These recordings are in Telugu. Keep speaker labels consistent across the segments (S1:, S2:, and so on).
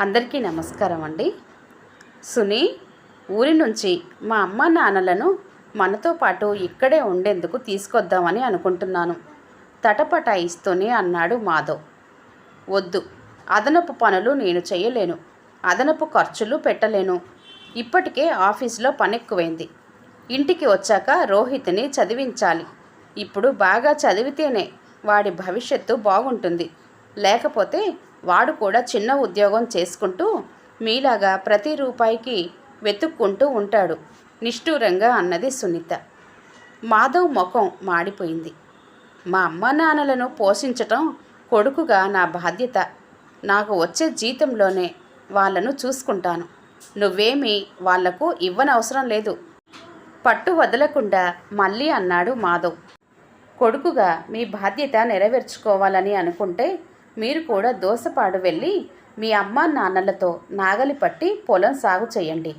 S1: అందరికీ నమస్కారం అండి. సునీ ఊరి నుంచి మా అమ్మ నాన్నలను మనతో పాటు ఇక్కడే ఉండేందుకు తీసుకొద్దామని అనుకుంటున్నాను. తటపటాయిస్తూనే అన్నాడు మాధవ్. వద్దు అదనపు పనులు నేను చేయలేను. అదనపు ఖర్చులు పెట్టలేను. ఇప్పటికే ఆఫీస్లో పనెక్కువైంది. ఇంటికి వచ్చాక రోహిత్ని చదివించాలి. ఇప్పుడు బాగా చదివితేనే వాడి భవిష్యత్తు బాగుంటుంది. లేకపోతే వాడు కూడా చిన్న ఉద్యోగం చేసుకుంటూ మీలాగా ప్రతి రూపాయికి వెతుక్కుంటూ ఉంటాడు. నిష్ఠూరంగా అన్నది సునీత. మాధవ్ ముఖం మాడిపోయింది. మా అమ్మ నాన్నలను పోషించటం కొడుకుగా నా బాధ్యత. నాకు వచ్చే జీతంలోనే వాళ్ళను చూసుకుంటాను. నువ్వేమీ వాళ్ళకు ఇవ్వనవసరం లేదు. పట్టు వదలకుండా మళ్ళీ అన్నాడు మాధవ్. కొడుకుగా మీ బాధ్యత నెరవేర్చుకోవాలని అనుకుంటే మీరు కూడా దోసపాడు వెళ్ళి మీ అమ్మ నాన్నలతో నాగలి పట్టి పొలం సాగు చేయండి.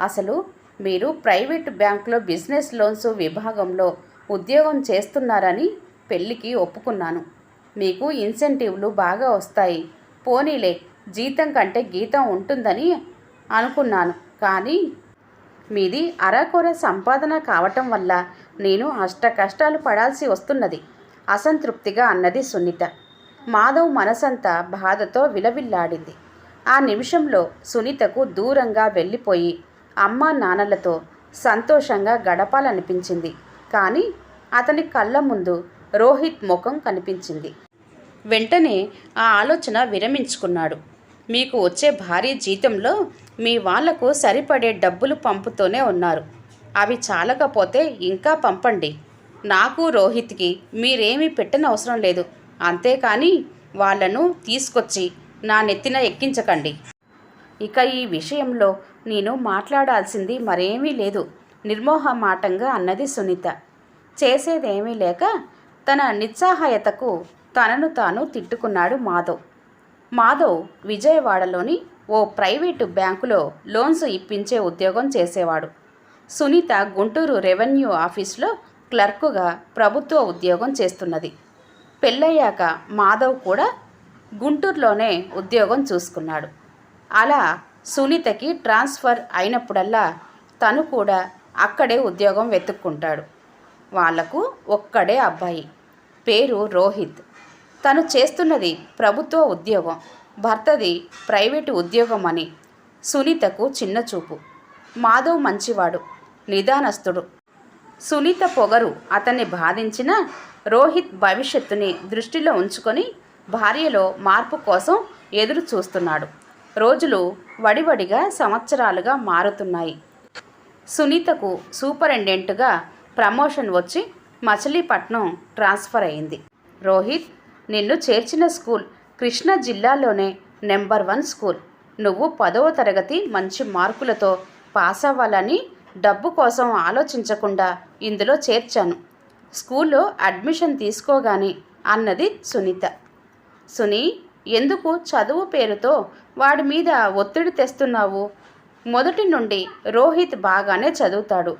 S1: అసలు మీరు ప్రైవేట్ బ్యాంకులో బిజినెస్ లోన్స్ విభాగంలో ఉద్యోగం చేస్తున్నారని పెళ్ళికి ఒప్పుకున్నాను. మీకు ఇన్సెంటివ్లు బాగా వస్తాయి. పోనీలే జీతం కంటే గీతం ఉంటుందని అనుకున్నాను. కానీ మీది అరకొర సంపాదన కావటం వల్ల నేను అష్ట కష్టాలు పడాల్సి వస్తున్నది. అసంతృప్తిగా అన్నది సునీత మాధవ్ మనసంతా బాధతో విలవిల్లాడింది. ఆ నిమిషంలో సునీతకు దూరంగా వెళ్ళిపోయి అమ్మా నాన్నలతో సంతోషంగా గడపాలనిపించింది. కానీ అతని కళ్ళ ముందు రోహిత్ ముఖం కనిపించింది. వెంటనే ఆ ఆలోచన విరమించుకున్నాడు. మీకు వచ్చే భారీ జీతంలో మీ వాళ్ళకు సరిపడే డబ్బులు పంపుతూనే ఉన్నారు. అవి చాలకపోతే ఇంకా పంపండి. నాకు రోహిత్కి మీరేమీ పెట్టనవసరం లేదు. అంతేకాని వాళ్ళను తీసుకొచ్చి నా నెత్తిన ఎక్కించకండి. ఇక ఈ విషయంలో నేను మాట్లాడాల్సింది మరేమీ లేదు. నిర్మోహమాటంగా అన్నది సునీత. చేసేదేమీ లేక తన నిస్సహాయతకు తనను తాను తిట్టుకున్నాడు మాధవ్. మాధవ్ విజయవాడలోని ఓ ప్రైవేటు బ్యాంకులో లోన్స్ ఇప్పించే ఉద్యోగం చేసేవాడు. సునీత గుంటూరు రెవెన్యూ ఆఫీస్లో క్లర్కుగా ప్రభుత్వ ఉద్యోగం చేస్తున్నది. పెళ్ళయ్యాక మాధవ్ కూడా గుంటూరులోనే ఉద్యోగం చూసుకున్నాడు. అలా సునీతకి ట్రాన్స్ఫర్ అయినప్పుడల్లా తను కూడా అక్కడే ఉద్యోగం వెతుక్కుంటాడు. వాళ్ళకు ఒక్కడే అబ్బాయి. పేరు రోహిత్. తను చేస్తున్నది ప్రభుత్వ ఉద్యోగం. భర్తది ప్రైవేటు ఉద్యోగం అని సునీతకు చిన్న చూపు. మాధవ్ మంచివాడు నిదానస్తుడు. సునీత పొగరు అతన్ని బాధించిన రోహిత్ భవిష్యత్తుని దృష్టిలో ఉంచుకొని భార్యలో మార్పు కోసం ఎదురు చూస్తున్నాడు. రోజులు వడివడిగా సంవత్సరాలుగా మారుతున్నాయి. సునీతకు సూపరింటెండెంట్గా ప్రమోషన్ వచ్చి మచిలీపట్నం ట్రాన్స్ఫర్ అయింది. రోహిత్ నిన్ను చేర్చిన స్కూల్ కృష్ణా జిల్లాలోనే నెంబర్ వన్ స్కూల్. నువ్వు పదవ తరగతి మంచి మార్కులతో పాస్ అవ్వాలని డబ్బు కోసం ఆలోచించకుండా ఇందులో చేర్చాను. స్కూల్లో అడ్మిషన్ తీసుకోగానే అన్నది సునీత. సునీ ఎందుకు చదువు పేరుతో వాడి మీద ఒత్తిడి తెస్తున్నావు? మొదటి నుండి రోహిత్ బాగానే చదువుతాడు.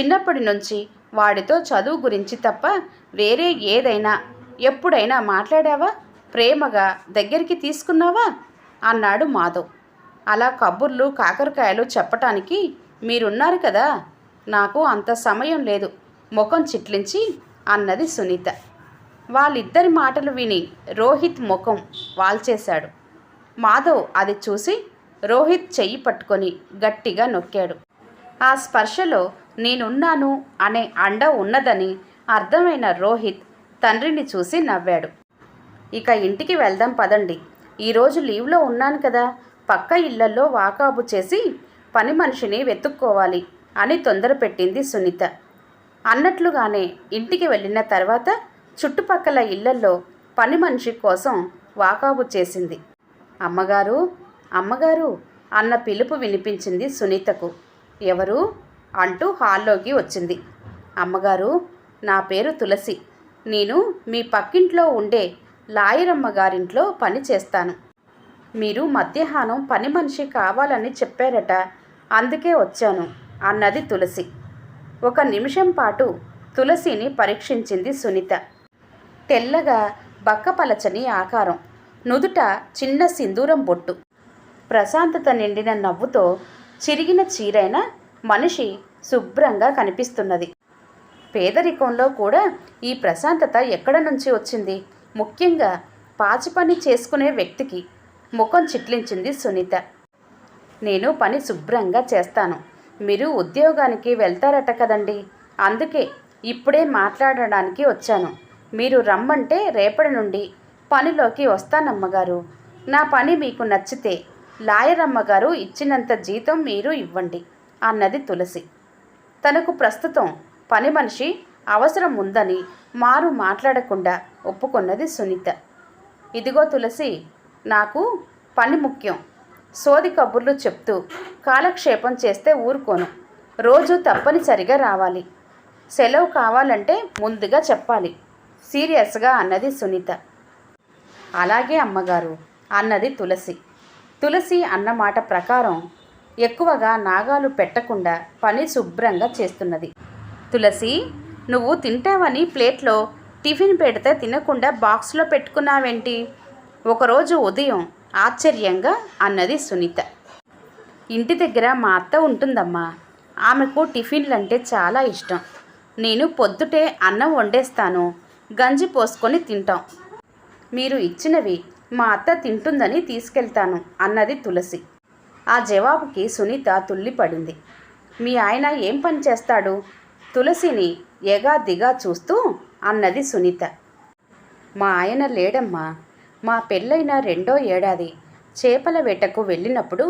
S1: చిన్నప్పటి నుంచి వాడితో చదువు గురించి తప్ప వేరే ఏదైనా ఎప్పుడైనా మాట్లాడావా? ప్రేమగా దగ్గరికి తీసుకున్నావా? అన్నాడు మాధవ్. అలా కబుర్లు కాకరకాయలు చెప్పటానికి మీరున్నారు కదా? నాకు అంత సమయం లేదు. ముఖం చిట్లించి అన్నది సునీత. వాళ్ళిద్దరి మాటలు విని రోహిత్ ముఖం వాల్చేశాడు. మాధవ్ అది చూసి రోహిత్ చెయ్యి పట్టుకొని గట్టిగా నొక్కాడు. ఆ స్పర్శలో నేనున్నాను అనే అండ ఉన్నదని అర్థమైన రోహిత్ తండ్రిని చూసి నవ్వాడు. ఇక ఇంటికి వెళ్దాం పదండి. ఈరోజు లీవ్లో ఉన్నాను కదా. పక్క ఇళ్ళలో వాకాబు చేసి పని మనిషిని వెతుక్కోవాలి అని తొందర పెట్టింది సునీత. అన్నట్లుగానే ఇంటికి వెళ్ళిన తర్వాత చుట్టుపక్కల ఇళ్ళల్లో పని మనిషి కోసం వాకాబు చేసింది. అమ్మగారు అమ్మగారు అన్న పిలుపు వినిపించింది సునీతకు. ఎవరు? అంటూ హాల్లోకి వచ్చింది. అమ్మగారు నా పేరు తులసి. నేను మీ పక్కింట్లో ఉండే లాయరమ్మ గారింట్లో పని చేస్తాను. మీరు మధ్యాహ్నం పని మనిషి కావాలని చెప్పారట. అందుకే వచ్చాను అన్నది తులసి. ఒక నిమిషం పాటు తులసిని పరీక్షించింది సునీత. తెల్లగా బక్కపలచని ఆకారం నుదుట చిన్న సింధూరం బొట్టు. ప్రశాంతత నిండిన నవ్వుతో చిరిగిన చీరైన మనిషి శుభ్రంగా కనిపిస్తున్నది. పేదరికంలో కూడా ఈ ప్రశాంతత ఎక్కడ నుంచి వచ్చింది? ముఖ్యంగా పాచి పని చేసుకునే వ్యక్తికి ముఖం చిట్లించింది సునీత. నేను పని శుభ్రంగా చేస్తాను. మీరు ఉద్యోగానికి వెళ్తారట కదండి. అందుకే ఇప్పుడే మాట్లాడడానికి వచ్చాను. మీరు రమ్మంటే రేపటి నుండి పనిలోకి వస్తానమ్మగారు నా పని మీకు నచ్చితే లాయర్ అమ్మగారు ఇచ్చినంత జీతం మీరు ఇవ్వండి అన్నది తులసి. తనకు ప్రస్తుతం పని మనిషి అవసరం ఉందని మారు మాట్లాడకుండా ఒప్పుకున్నది సునీత. ఇదిగో తులసి నాకు పని ముఖ్యం. సోది కబుర్లు చెప్తూ కాలక్షేపం చేస్తే ఊరుకోను. రోజు తప్పనిసరిగా రావాలి. సెలవు కావాలంటే ముందుగా చెప్పాలి. సీరియస్గా అన్నది సునీత. అలాగే అమ్మగారు అన్నది తులసి. తులసి అన్న మాట ప్రకారం ఎక్కువగా నాగాలు పెట్టకుండా పని శుభ్రంగా చేస్తున్నది. తులసి నువ్వు తింటావని ప్లేట్లో టిఫిన్ పెడితే తినకుండా బాక్స్లో పెట్టుకున్నావేంటి? ఒకరోజు ఉదయం ఆశ్చర్యంగా అన్నది సునీత. ఇంటి దగ్గర మా అత్త ఉంటుందమ్మా. ఆమెకు టిఫిన్లంటే చాలా ఇష్టం. నేను పొద్దుటే అన్నం వండేస్తాను. గంజి పోసుకొని తింటాం. మీరు ఇచ్చినవి మా అత్త తింటుందని తీసుకెళ్తాను అన్నది తులసి. ఆ జవాబుకి సునీత తుల్లిపడింది. మీ ఆయన ఏం పని చేస్తాడు? తులసిని ఎగా దిగా చూస్తూ అన్నది సునీత. మా ఆయన లేడమ్మా. మా పెళ్ళైన రెండో ఏడాది చేపల వేటకు వెళ్ళినప్పుడు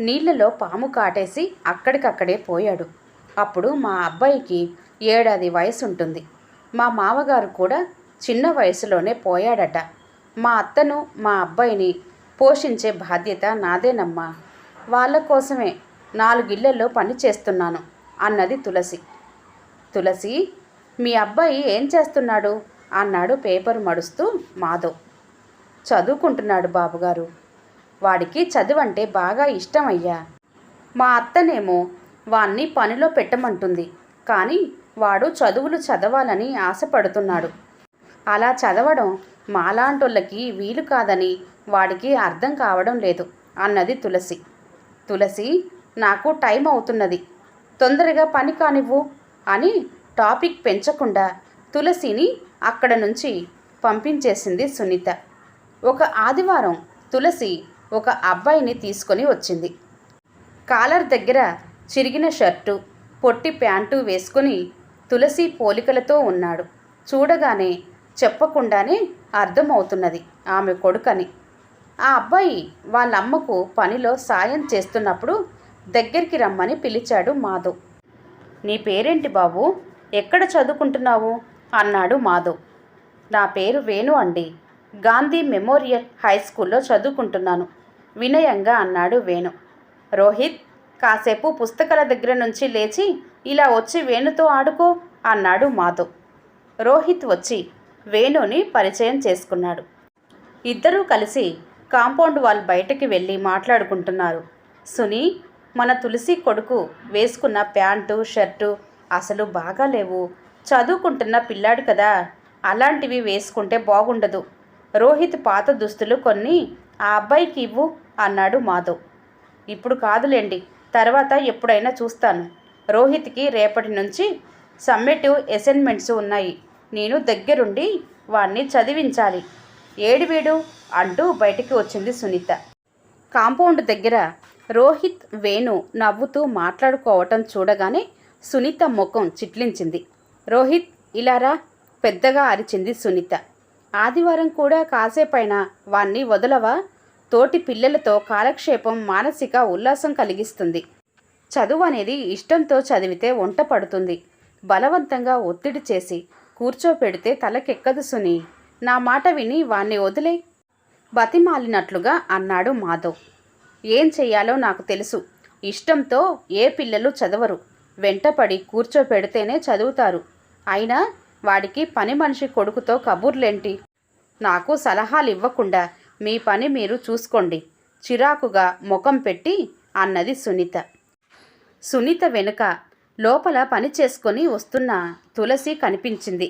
S1: నీళ్ళలో పాము కాటేసి అక్కడికక్కడే పోయాడు. అప్పుడు మా అబ్బాయికి ఏడాది వయసు ఉంటుంది మా మామగారు కూడా చిన్న వయసులోనే పోయాడట. మా అత్తను మా అబ్బాయిని పోషించే బాధ్యత నాదేనమ్మా. వాళ్ళ కోసమే నాలుగిళ్ళలో పని చేస్తున్నాను అన్నది తులసి. తులసి మీ అబ్బాయి ఏం చేస్తున్నాడు? అన్నాడు పేపర్ మడుస్తూ మాధవ్. చదువుకుంటున్నాడు బాబుగారు. వాడికి చదువు అంటే బాగా ఇష్టం అయ్యా మా అత్తనేమో వాణ్ణి పనిలో పెట్టమంటుంది. కానీ వాడు చదువులు చదవాలని ఆశపడుతున్నాడు. అలా చదవడం మాలాంటోళ్ళకి వీలు కాదని వాడికి అర్థం కావడం లేదు అన్నది తులసి. తులసి నాకు టైం అవుతున్నది. తొందరగా పని కానివ్వు అని టాపిక్ పెంచకుండా తులసిని అక్కడ నుంచి పంపించేసింది సునీత. ఒక ఆదివారం తులసి ఒక అబ్బాయిని తీసుకొని వచ్చింది. కాలర్ దగ్గర చిరిగిన షర్టు పొట్టి ప్యాంటు వేసుకుని తులసి పోలికలతో ఉన్నాడు. చూడగానే చెప్పకుండానే అర్థమవుతున్నది ఆమె కొడుకని. ఆ అబ్బాయి వాళ్ళ అమ్మకు పనిలో సాయం చేస్తున్నప్పుడు దగ్గరికి రమ్మని పిలిచాడు మాధవ్ నీ పేరేంటి బాబు? ఎక్కడ చదువుకుంటున్నావు? అన్నాడు మాధవ్ నా పేరు వేణు అండి. గాంధీ మెమోరియల్ హై స్కూల్లో చదువుకుంటున్నాను. వినయంగా అన్నాడు వేణు. రోహిత్ కాసేపు పుస్తకాల దగ్గర నుంచి లేచి ఇలా వచ్చి వేణుతో ఆడుకో అన్నాడు మాధవ్. రోహిత్ వచ్చి వేణుని పరిచయం చేసుకున్నాడు. ఇద్దరూ కలిసి కాంపౌండ్ వాల్ బయటకి వెళ్ళి మాట్లాడుకుంటున్నారు. సునీ మన తులసి కొడుకు వేసుకున్న ప్యాంటు షర్టు అసలు బాగాలేవు. చదువుకుంటున్న పిల్లాడు కదా. అలాంటివి వేసుకుంటే బాగుండదు. రోహిత్ పాత దుస్తులు కొన్ని ఆ అబ్బాయికి ఇవ్వు అన్నాడు మాధవ్. ఇప్పుడు కాదులేండి తర్వాత ఎప్పుడైనా చూస్తాను. రోహిత్కి రేపటి నుంచి సమ్మేటివ్ అసైన్మెంట్స్ ఉన్నాయి. నేను దగ్గరుండి వాణ్ణి చదివించాలి. ఏడు అంటూ బయటికి వచ్చింది సునీత. కాంపౌండ్ దగ్గర రోహిత్ వేణు నవ్వుతూ మాట్లాడుకోవటం చూడగానే సునీత ముఖం చిట్లించింది. రోహిత్ ఇలారా పెద్దగా అరిచింది సునీత. ఆదివారం కూడా కాసేపైనా వాణ్ణి వదలవా? తోటి పిల్లలతో కాలక్షేపం మానసిక ఉల్లాసం కలిగిస్తుంది. చదువు అనేది ఇష్టంతో చదివితే వంట పడుతుంది. బలవంతంగా ఒత్తిడి చేసి కూర్చోపెడితే తలకెక్కదు సుని. నా మాట విని వాణ్ణి వదిలే. బతిమాలినట్లుగా అన్నాడు మాధవ్. ఏం చెయ్యాలో నాకు తెలుసు. ఇష్టంతో ఏ పిల్లలు చదవరు. వెంటపడి కూర్చోపెడితేనే చదువుతారు. అయినా వాడికి పని మనిషి కొడుకుతో కబుర్లేంటి? నాకు సలహాలు ఇవ్వకుండా మీ పని మీరు చూసుకోండి. చిరాకుగా ముఖం పెట్టి అన్నది సునీత. సునీత వెనుక లోపల పని చేసుకొని వస్తున్న తులసి కనిపించింది.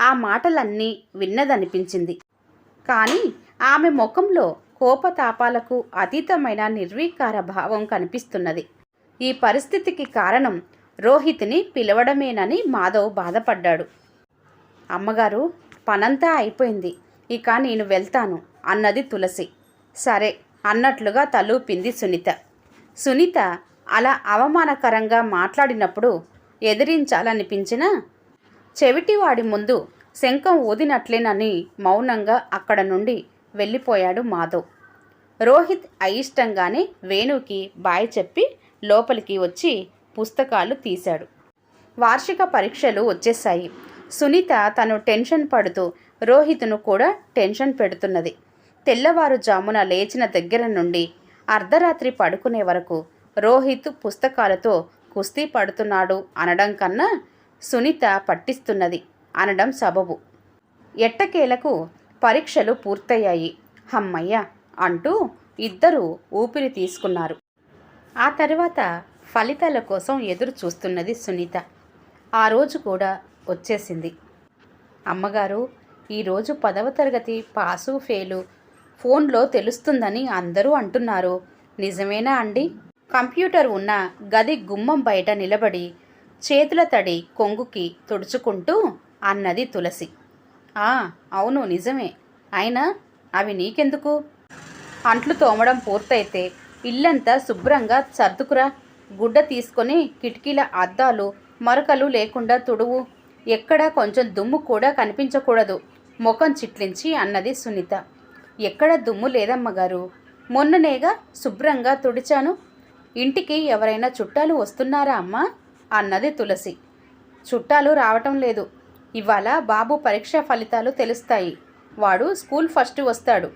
S1: ఆ మాటలన్నీ విన్నదనిపించింది. కానీ ఆమె ముఖంలో కోపతాపాలకు అతీతమైన నిర్వీకార భావం కనిపిస్తున్నది. ఈ పరిస్థితికి కారణం రోహిత్ని పిలవడమేనని మాధవ్ బాధపడ్డాడు. అమ్మగారు పనంతా అయిపోయింది. ఇక నేను వెళ్తాను అన్నది తులసి. సరే అన్నట్లుగా తలూపింది సునీత. సునీత అలా అవమానకరంగా మాట్లాడినప్పుడు ఎదిరించాలనిపించిన చెవిటివాడి ముందు శంఖం ఊదినట్లేనని మౌనంగా అక్కడ నుండి వెళ్ళిపోయాడు మాధవ్. రోహిత్ అయిష్టంగానే వేణుకి బాయ్ చెప్పి లోపలికి వచ్చి పుస్తకాలు తీశాడు. వార్షిక పరీక్షలు వచ్చేశాయి. సునీత తను టెన్షన్ పడుతూ రోహిత్ను కూడా టెన్షన్ పెడుతున్నది. తెల్లవారుజామున లేచిన దగ్గర నుండి అర్ధరాత్రి పడుకునే వరకు రోహిత్ పుస్తకాలతో కుస్తీ పడుతున్నాడు అనడం కన్నా సునీత పట్టిస్తున్నది అనడం సబబు. ఎట్టకేలకు పరీక్షలు పూర్తయ్యాయి. హమ్మయ్య! అంటూ ఇద్దరూ ఊపిరి తీసుకున్నారు. ఆ తర్వాత ఫలితాల కోసం ఎదురు చూస్తున్నది సునీత. ఆ రోజు కూడా వచ్చేసింది. అమ్మగారు ఈరోజు పదవ తరగతి పాసు ఫెయిలు. ఫోన్లో తెలుస్తుందని అందరూ అంటున్నారు. నిజమేనా అండి? కంప్యూటర్ ఉన్న గది గుమ్మం బయట నిలబడి చేతుల తడి కొంగుకి తుడుచుకుంటూ అన్నది తులసి. ఆ అవును నిజమే. అయినా అవి నీకెందుకు? అంట్లు తోమడం పూర్తయితే ఇల్లంతా శుభ్రంగా సర్దుకురా. గుడ్డ తీసుకొని కిటికీల అద్దాలు మరకలు లేకుండా తుడువు. ఎక్కడా కొంచెం దుమ్ము కూడా కనిపించకూడదు. ముఖం చిట్లించి అన్నది సునీత. ఎక్కడ దుమ్ము లేదమ్మగారు? మొన్ననేగా శుభ్రంగా తుడిచాను. ఇంటికి ఎవరైనా చుట్టాలు వస్తున్నారా అమ్మా? అన్నది తులసి. చుట్టాలు రావటం లేదు. ఇవాళ బాబు పరీక్ష ఫలితాలు తెలుస్తాయి. వాడు స్కూల్ ఫస్ట్ వస్తాడు.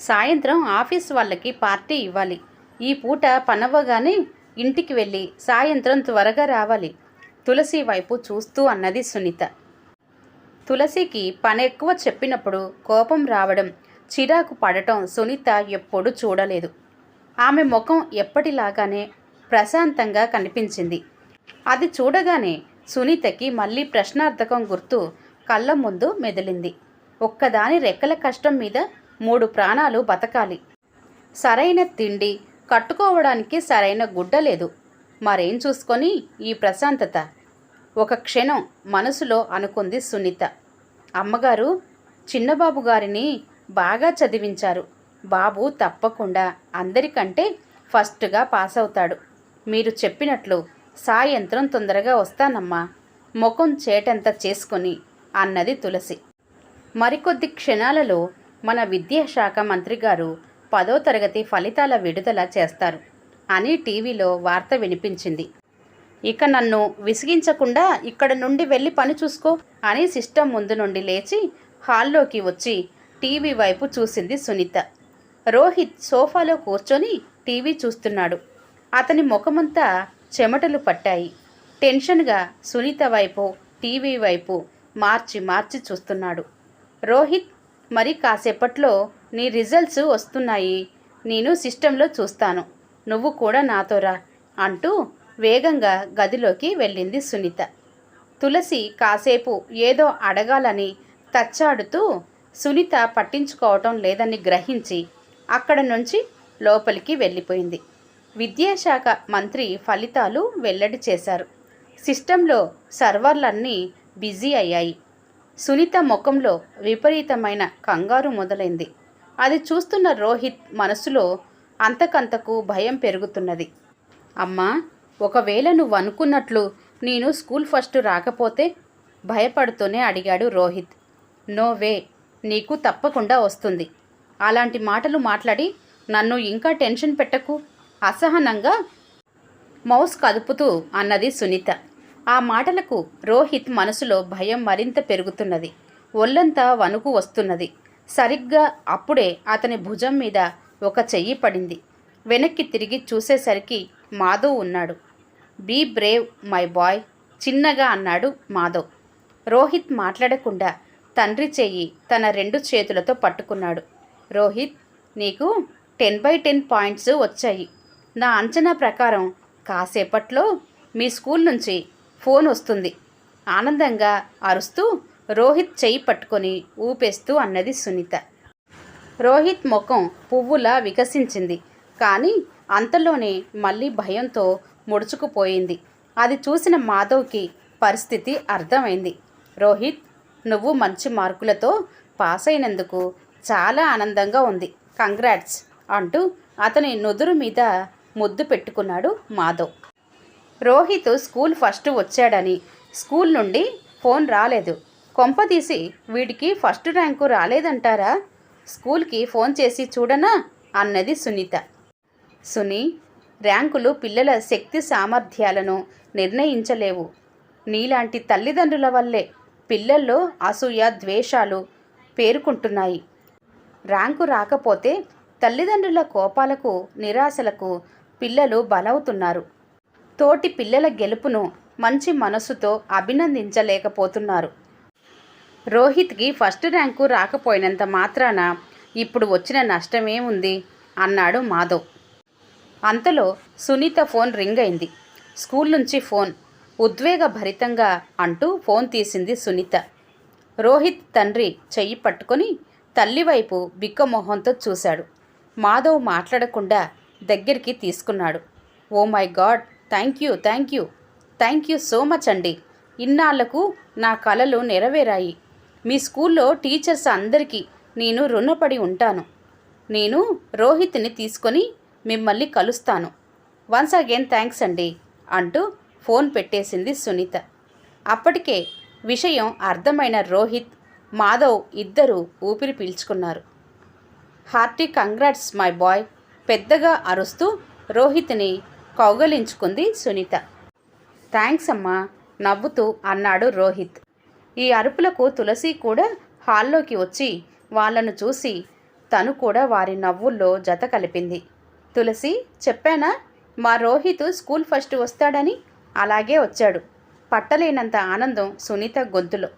S1: సాయంత్రం ఆఫీస్ వాళ్ళకి పార్టీ ఇవ్వాలి. ఈ పూట పనవ్వగానే ఇంటికి వెళ్ళి సాయంత్రం త్వరగా రావాలి. తులసి వైపు చూస్తూ అన్నది సునీత. తులసికి పని ఎక్కువ చెప్పినప్పుడు కోపం రావడం చిరాకు పడటం సునీత ఎప్పుడూ చూడలేదు. ఆమె ముఖం ఎప్పటిలాగానే ప్రశాంతంగా కనిపించింది. అది చూడగానే సునీతకి మళ్ళీ ప్రశ్నార్థకం గుర్తు కళ్ళ ముందు మెదిలింది. ఒక్కదాని రెక్కల కష్టం మీద మూడు ప్రాణాలు బతకాలి. సరైన తిండి కట్టుకోవడానికి సరైన గుడ్డ లేదు. మరేం చూసుకొని ఈ ప్రశాంతత? ఒక క్షణం మనసులో అనుకుంది సునీత. అమ్మగారు చిన్నబాబు గారిని బాగా చదివించారు. బాబు తప్పకుండా అందరికంటే ఫస్ట్గా పాస్ అవుతాడు మీరు చెప్పినట్లు సాయంత్రం తొందరగా వస్తానమ్మా. ముఖం చేటంత చేసుకొని అన్నది తులసి. మరికొద్ది క్షణాలలో మన విద్యాశాఖ మంత్రి గారు పదో తరగతి ఫలితాల విడుదల చేస్తారు. అని టీవీలో వార్త వినిపించింది. ఇక నన్ను విసిగించకుండా ఇక్కడ నుండి వెళ్ళి పని చూసుకో అని సిస్టమ్ ముందు నుండి లేచి హాల్లోకి వచ్చి టీవీ వైపు చూసింది సునీత. రోహిత్ సోఫాలో కూర్చొని టీవీ చూస్తున్నాడు. అతని ముఖమంతా చెమటలు పట్టాయి. టెన్షన్గా సునీత వైపు టీవీ వైపు మార్చి మార్చి చూస్తున్నాడు. రోహిత్ మరి కాసేపట్లో నీ రిజల్ట్స్ వస్తున్నాయి. నేను సిస్టంలో చూస్తాను. నువ్వు కూడా నాతో రా అంటూ వేగంగా గదిలోకి వెళ్ళింది సునీత. తులసి కాసేపు ఏదో అడగాలని తచ్చాడుతూ సునీత పట్టించుకోవటం లేదని గ్రహించి అక్కడ నుంచి లోపలికి వెళ్ళిపోయింది. విద్యాశాఖ మంత్రి ఫలితాలు వెల్లడి చేశారు. సిస్టంలో సర్వర్లన్నీ బిజీ అయ్యాయి. సునీత ముఖంలో విపరీతమైన కంగారు మొదలైంది. అది చూస్తున్న రోహిత్ మనసులో అంతకంతకు భయం పెరుగుతున్నది. అమ్మా ఒకవేళ నువ్వు అనుకున్నట్లు నేను స్కూల్ ఫస్ట్ రాకపోతే? భయపడుతూనే అడిగాడు రోహిత్. నో వే నీకు తప్పకుండా వస్తుంది. అలాంటి మాటలు మాట్లాడి నన్ను ఇంకా టెన్షన్ పెట్టకు. అసహనంగా మౌస్ కదుపుతూ అన్నది సునీత. ఆ మాటలకు రోహిత్ మనసులో భయం మరింత పెరుగుతున్నది. ఒళ్ళంతా వణుకు వస్తున్నది. సరిగ్గా అప్పుడే అతని భుజం మీద ఒక చెయ్యి పడింది. వెనక్కి తిరిగి చూసేసరికి మాధవ్ ఉన్నాడు. బీ బ్రేవ్ మై బాయ్ చిన్నగా అన్నాడు మాధవ్. రోహిత్ మాట్లాడకుండా తండ్రి చెయ్యి తన రెండు చేతులతో పట్టుకున్నాడు. రోహిత్ నీకు టెన్ బై టెన్ పాయింట్స్ వచ్చాయి. నా అంచనా ప్రకారం కాసేపట్లో మీ స్కూల్ నుంచి ఫోన్ వస్తుంది. ఆనందంగా అరుస్తూ రోహిత్ చెయ్యి పట్టుకొని ఊపేస్తూ అన్నది సునీత. రోహిత్ ముఖం పువ్వులా వికసించింది. కానీ అంతలోనే మళ్ళీ భయంతో ముడుచుకుపోయింది. అది చూసిన మాధవ్కి పరిస్థితి అర్థమైంది. రోహిత్ నువ్వు మంచి మార్కులతో పాస్ అయినందుకు చాలా ఆనందంగా ఉంది. కంగ్రాట్స్ అంటూ అతని నుదురు మీద ముద్దు పెట్టుకున్నాడు మాధవ్. రోహిత్ స్కూల్ ఫస్ట్ వచ్చాడని స్కూల్ నుండి ఫోన్ రాలేదు. కొంపదీసి వీడికి ఫస్ట్ ర్యాంకు రాలేదంటారా? స్కూల్కి ఫోన్ చేసి చూడనా? అన్నది సునీత. సునీ ర్యాంకులు పిల్లల శక్తి సామర్థ్యాలను నిర్ణయించలేవు. నీలాంటి తల్లిదండ్రుల వల్లే పిల్లల్లో అసూయ ద్వేషాలు పేరుకుంటున్నాయి. ర్యాంకు రాకపోతే తల్లిదండ్రుల కోపాలకు నిరాశలకు పిల్లలు బలవుతున్నారు. తోటి పిల్లల గెలుపును మంచి మనసుతో అభినందించలేకపోతున్నారు. రోహిత్కి ఫస్ట్ ర్యాంకు రాకపోయినంత మాత్రాన ఇప్పుడు వచ్చిన నష్టమేముంది? అన్నాడు మాధవ్. అంతలో సునీత ఫోన్ రింగ్ అయింది. స్కూల్ నుంచి ఫోన్. ఉద్వేగభరితంగా అంటూ ఫోన్ తీసింది సునీత. రోహిత్ తండ్రి చెయ్యి పట్టుకొని తల్లివైపు బిక్కమొహంతో చూశాడు. మాధవ్ మాట్లాడకుండా దగ్గరికి తీసుకున్నాడు. ఓ my god! Thank you! Thank you! Thank you so much అండి! ఇన్నాళ్ళకు నా కలలు నెరవేరాయి. మీ స్కూల్లో టీచర్స్ అందరికీ నేను రుణపడి ఉంటాను. నేను రోహిత్ని తీసుకొని మిమ్మల్ని కలుస్తాను. వన్స్ అగైన్ థ్యాంక్స్ అండి అంటూ ఫోన్ పెట్టేసింది సునీత. అప్పటికే విషయం అర్థమైన రోహిత్ మాధవ్ ఇద్దరూ ఊపిరి పీల్చుకున్నారు. హార్టీ కంగ్రాట్స్ మై బాయ్ పెద్దగా అరుస్తూ రోహిత్ని కౌగలించుకుంది సునీత. థ్యాంక్స్ అమ్మా నవ్వుతూ అన్నాడు రోహిత్. ఈ అరుపులకు తులసి కూడా హాల్లోకి వచ్చి వాళ్ళను చూసి తను కూడా వారి నవ్వుల్లో జత కలిపింది. తులసి చెప్పానా? మా రోహిత్ స్కూల్ ఫస్ట్ వస్తాడని? అలాగే వచ్చాడు. పట్టలేనంత ఆనందం సునీత గొంతులో.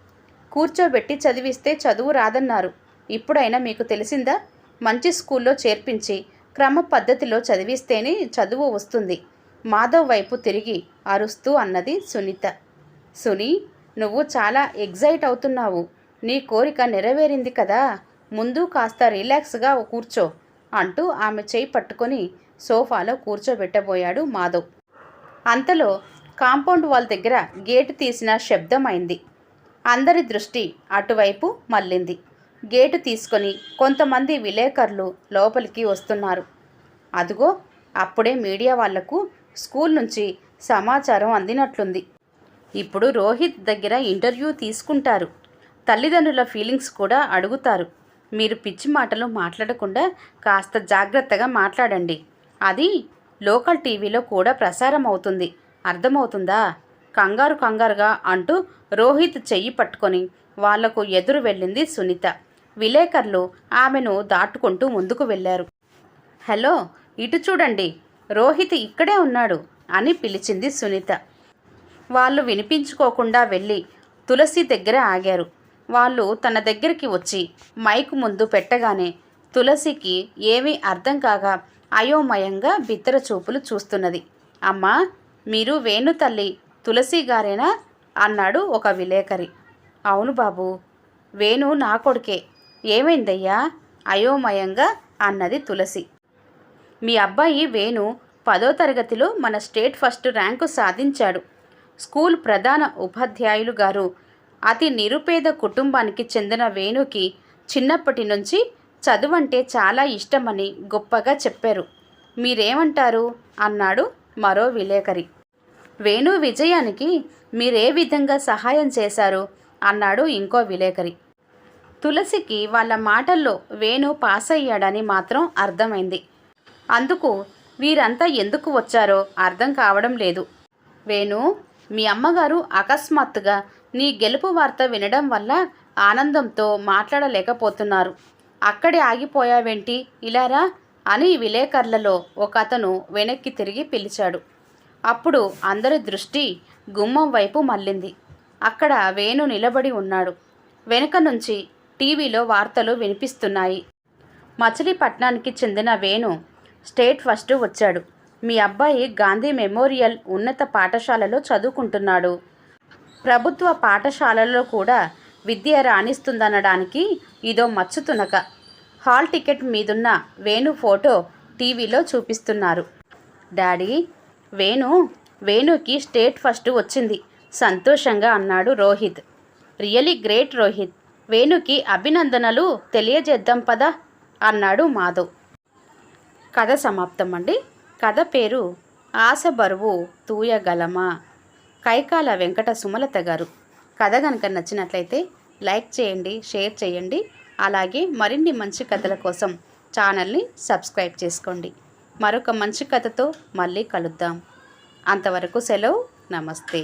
S1: కూర్చోబెట్టి చదివిస్తే చదువు రాదన్నారు. ఇప్పుడైనా మీకు తెలిసిందా? మంచి స్కూల్లో చేర్పించి క్రమ పద్ధతిలో చదివిస్తేనే చదువు వస్తుంది. మాధవ్ వైపు తిరిగి అరుస్తూ అన్నది సునీత. సునీ నువ్వు చాలా ఎగ్జైట్ అవుతున్నావు. నీ కోరిక నెరవేరింది కదా. ముందు కాస్త రిలాక్స్గా కూర్చో అంటూ ఆమె చేయి పట్టుకొని సోఫాలో కూర్చోబెట్టబోయాడు మాధవ్. అంతలో కాంపౌండ్ వాల్ దగ్గర గేటు తీసిన శబ్దం అయింది. అందరి దృష్టి అటువైపు మళ్ళింది. గేటు తీసుకొని కొంతమంది విలేకరులు లోపలికి వస్తున్నారు. అదుగో అప్పుడే మీడియా వాళ్ళకు స్కూల్ నుంచి సమాచారం అందినట్లుంది. ఇప్పుడు రోహిత్ దగ్గర ఇంటర్వ్యూ తీసుకుంటారు. తల్లిదండ్రుల ఫీలింగ్స్ కూడా అడుగుతారు. మీరు పిచ్చి మాటలు మాట్లాడకుండా కాస్త జాగ్రత్తగా మాట్లాడండి. అది లోకల్ టీవీలో కూడా ప్రసారం అవుతుంది. అర్థమవుతుందా? కంగారు కంగారుగా అంటూ రోహిత్ చెయ్యి పట్టుకొని వాళ్ళకు ఎదురు వెళ్ళింది సునీత. విలేకరులు ఆమెను దాటుకుంటూ ముందుకు వెళ్ళారు హలో ఇటు చూడండి. రోహిత్ ఇక్కడే ఉన్నాడు అని పిలిచింది సునీత. వాళ్ళు వినిపించుకోకుండా వెళ్ళి తులసి దగ్గర ఆగారు. వాళ్ళు తన దగ్గరికి వచ్చి మైకు ముందు పెట్టగానే తులసికి ఏమీ అర్థం కాగా అయోమయంగా బిత్తర చూపులు చూస్తున్నది. అమ్మా మీరు వేణు తల్లి తులసి గారేనా? అన్నాడు ఒక విలేకరి. అవును బాబు వేణు నా కొడుకే. ఏమైందయ్యా? అయోమయంగా అన్నది తులసి. మీ అబ్బాయి వేణు పదో తరగతిలో మన స్టేట్ ఫస్ట్ ర్యాంకు సాధించాడు. స్కూల్ ప్రధాన ఉపాధ్యాయులు గారు. అతి నిరుపేద కుటుంబానికి చెందిన వేణుకి చిన్నప్పటి నుంచి చదువంటే చాలా ఇష్టమని గొప్పగా చెప్పారు. మీరేమంటారు? అన్నాడు మరో విలేకరి. వేణు విజయానికి మీరే విధంగా సహాయం చేశారు? అన్నాడు ఇంకో విలేకరి. తులసికి వాళ్ళ మాటల్లో వేణు పాస్ అయ్యాడని మాత్రం అర్థమైంది. అందుకు వీరంతా ఎందుకు వచ్చారో అర్థం కావడం లేదు. వేణు మీ అమ్మగారు అకస్మాత్తుగా నీ గెలుపు వార్త వినడం వల్ల ఆనందంతో మాట్లాడలేకపోతున్నారు. అక్కడే ఆగిపోయావేంటి? ఇలారా అని విలేకరులలో ఒక అతను వెనక్కి తిరిగి పిలిచాడు. అప్పుడు అందరి దృష్టి గుమ్మం వైపు మళ్ళింది. అక్కడ వేణు నిలబడి ఉన్నాడు. వెనుక నుంచి టీవీలో వార్తలు వినిపిస్తున్నాయి. మచిలీపట్నానికి చెందిన వేణు స్టేట్ ఫస్ట్ వచ్చాడు. మీ అబ్బాయి గాంధీ మెమోరియల్ ఉన్నత పాఠశాలలో చదువుకుంటున్నాడు. ప్రభుత్వ పాఠశాలలో కూడా విద్య రాణిస్తుందనడానికి ఇదో మచ్చుతునక హాల్ టికెట్ మీదున్న వేణు ఫోటో టీవీలో చూపిస్తున్నారు. డాడీ వేణు వేణుకి స్టేట్ ఫస్ట్ వచ్చింది. సంతోషంగా అన్నాడు రోహిత్. Really great Rohit. వేణుకి అభినందనలు తెలియజేద్దాం పదా అన్నాడు మాధవ్. కథ సమాప్తం అండి కథ పేరు ఆశ బరువు తూయగలమా? కైకాల వెంకట సుమలత గారు. కథ కనుక నచ్చినట్లయితే లైక్ చేయండి షేర్ చేయండి. అలాగే మరిన్ని మంచి కథల కోసం ఛానల్ని సబ్స్క్రైబ్ చేసుకోండి. మరొక మంచి కథతో మళ్ళీ కలుద్దాం. అంతవరకు సెలవు. నమస్తే.